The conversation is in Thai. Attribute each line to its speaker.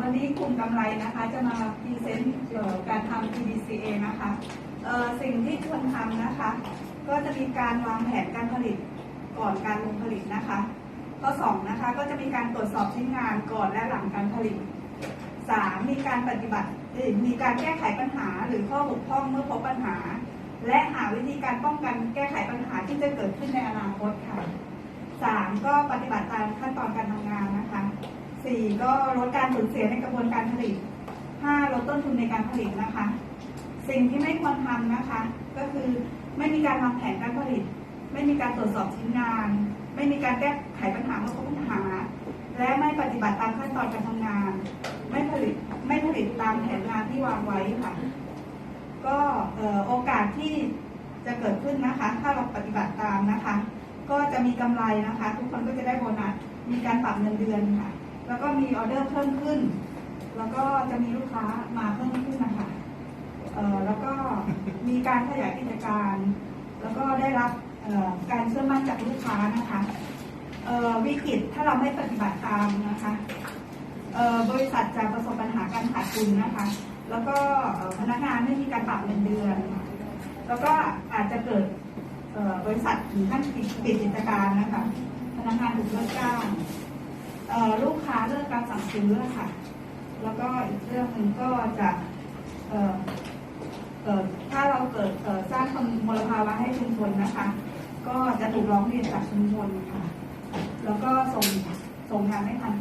Speaker 1: วันนี้กลุ่มกำไรนะคะจะมาพรีเซนต์เกี่ยวกับการทำ PDCA นะคะสิ่งที่ควรทำนะคะ ก็จะมีการวางแผนการผลิตก่อนการลงผลิตนะคะ ข้อ2นะคะก็จะมีการตรวจสอบชิ้นงานก่อนและหลังการผลิต 3. มีการปฏิบัติมีการแก้ไขปัญหาหรือข้อบกพร่องเมื่อพบปัญหา และหาวิธีการป้องกันแก้ไขปัญหาที่จะเกิดขึ้นในอนาคตค่ะสามก็ปฏิบัติตามขั้นตอนการทำ 4 ก็ลดการสูญเสียในกระบวนการผลิต 5 ลดต้นทุนในการผลิตนะคะ สิ่งที่ไม่ควรทำนะคะ ก็คือไม่มีการวางแผนการผลิต ไม่มีการตรวจสอบชิ้นงาน ไม่มีการแก้ไขปัญหาเมื่อพบปัญหา และไม่ปฏิบัติตามขั้นตอนการทำงาน ไม่ผลิตไม่ผลิตตามแผนงานที่วางไว้ค่ะ ก็โอกาสที่จะเกิดขึ้นนะคะ ถ้าเราปฏิบัติตามนะคะ ก็จะมีกำไรนะคะ ทุกคนก็จะได้โบนัสมีการปรับเงินเดือนค่ะ แล้วก็มีออเดอร์เพิ่มขึ้น แล้วก็จะมีลูกค้ามาเพิ่มขึ้นนะคะเอ่อแล้วก็มีการขยายกิจการ แล้วก็ได้รับเอ่อการเชื่อมั่นจากลูกค้านะคะเอ่อวิกฤตถ้าเราไม่ปฏิบัติตามนะคะเอ่อบริษัทจะประสบปัญหาการขาดทุนนะคะ แล้วก็เอ่อพนักงานไม่มีการปรับเงินเดือน แล้วก็อาจจะเกิดเอ่อบริษัทถึงขั้นปิดปิดกิจการนะคะพนักงานถูกเลิกจ้าง ลูกค้าเลิกการสั่งซื้อค่ะ แล้วก็อีกเรื่องหนึ่งก็จะเอ่อเอ่อถ้าเราเกิดสร้างมลภาวะให้ชุมชนนะคะ ก็จะถูกร้องเรียนจากชุมชนค่ะ แล้วก็ส่งส่งงานไม่ทัน